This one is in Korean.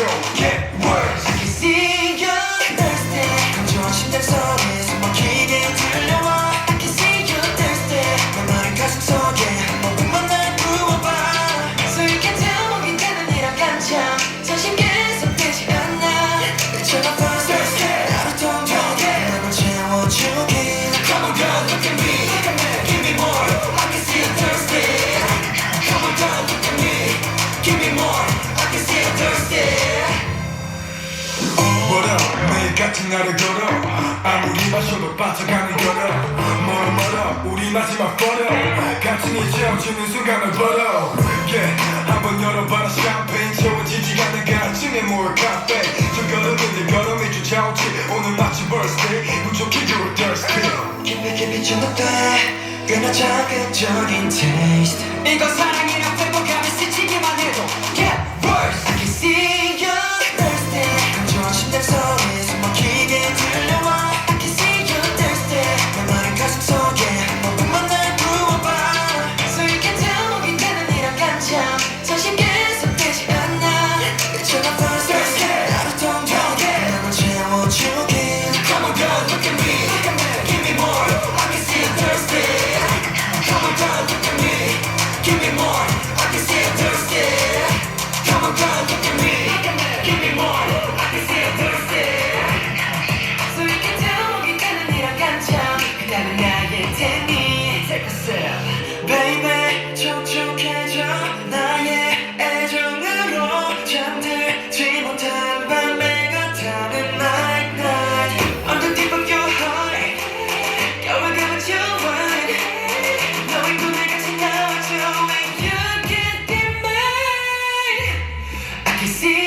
Yo, yeah. 나를 걸어. 아무리 마셔도 빠져가는 걸어. 멀어 멀어 우리 마지막 버려. 같이 잊혀지는 순간을 벌어 yeah. 한번 열어봐라. 샴페인 채워지지 않는 가쯤에 뭘 카페. 저 걸음인데 걸음이 주저없지. 오늘 마치 birthday. 부족해 you're thirsty. 깊이 깊이 중독돼 꽤나 자극적인 taste. 이거 사랑이랑 촉촉해져 나의 애정으로 잠들지 못한 밤에 같아는 night night 언제 deep up your heart 겨울 가면 좋아해 너의 꿈에 같이 나와줘 and you can be mine I can see